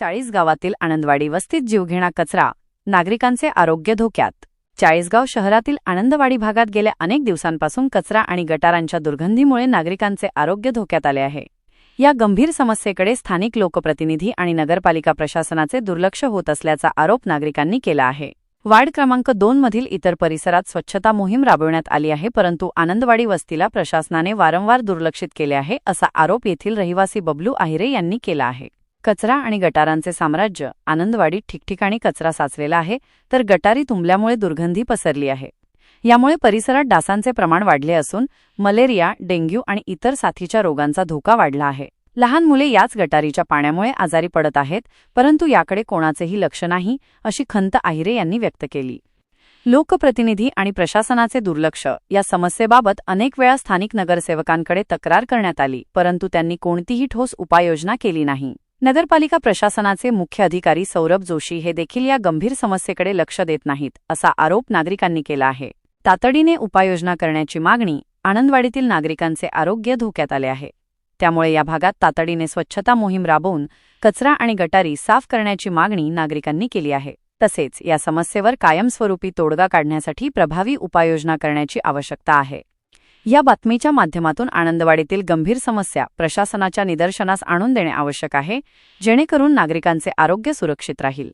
चाळीसगावातील आनंदवाडी वस्तीत जीवघेणा कचरा नागरिकांचे आरोग्य धोक्यात. चाळीसगाव शहरातील आनंदवाडी भागात गेल्या अनेक दिवसांपासून कचरा आणि गटारांच्या दुर्गंधीमुळे नागरिकांचे आरोग्य धोक्यात आले आहे. या गंभीर समस्येकडे स्थानिक लोकप्रतिनिधी आणि नगरपालिका प्रशासनाचे दुर्लक्ष होत असल्याचा आरोप नागरिकांनी केला आहे. वार्ड क्रमांक दोन मधील इतर परिसरात स्वच्छता मोहीम राबविण्यात आली आहे परंतु आनंदवाडी वस्तीला प्रशासनाने वारंवार दुर्लक्षित केले आहे असा आरोप येथील रहिवासी बबलू आहिरे यांनी केला आहे. कचरा आणि गटारांचे साम्राज्य आनंदवाडीत ठिकठिकाणी कचरा साचलेला आहे तर गटारी तुंबल्यामुळे दुर्गंधी पसरली आहे. यामुळे परिसरात डासांचे प्रमाण वाढले असून मलेरिया डेंग्यू आणि इतर साथीच्या रोगांचा धोका वाढला आहे. लहान मुले याच गटारीच्या पाण्यामुळे आजारी पडत आहेत परंतु याकडे कोणाचेही लक्ष नाही अशी खंत आहिरे यांनी व्यक्त केली. लोकप्रतिनिधी आणि प्रशासनाचे दुर्लक्ष या समस्येबाबत अनेक वेळा स्थानिक नगरसेवकांकडे तक्रार करण्यात आली परंतु त्यांनी कोणतीही ठोस उपाययोजना केली नाही. नगरपालिका प्रशासनाचे मुख्य अधिकारी सौरभ जोशी हे देखील या गंभीर समस्येकडे लक्ष देत नाहीत असा आरोप नागरिकांनी केला आहे. तातडीने उपाययोजना करण्याची मागणी आनंदवाडीतील नागरिकांचे आरोग्य धोक्यात आले आहे. त्यामुळे या भागात तातडीने स्वच्छता मोहीम राबवून कचरा आणि गटारी साफ करण्याची मागणी नागरिकांनी केली आहे. तसेच या समस्येवर कायमस्वरूपी तोडगा काढण्यासाठी प्रभावी उपाययोजना करण्याची आवश्यकता आहे. या बातमीच्या माध्यमातून आनंदवाडीतील गंभीर समस्या प्रशासनाच्या निदर्शनास आणून देणे आवश्यक आहे जेणेकरून नागरिकांचे आरोग्य सुरक्षित राहील.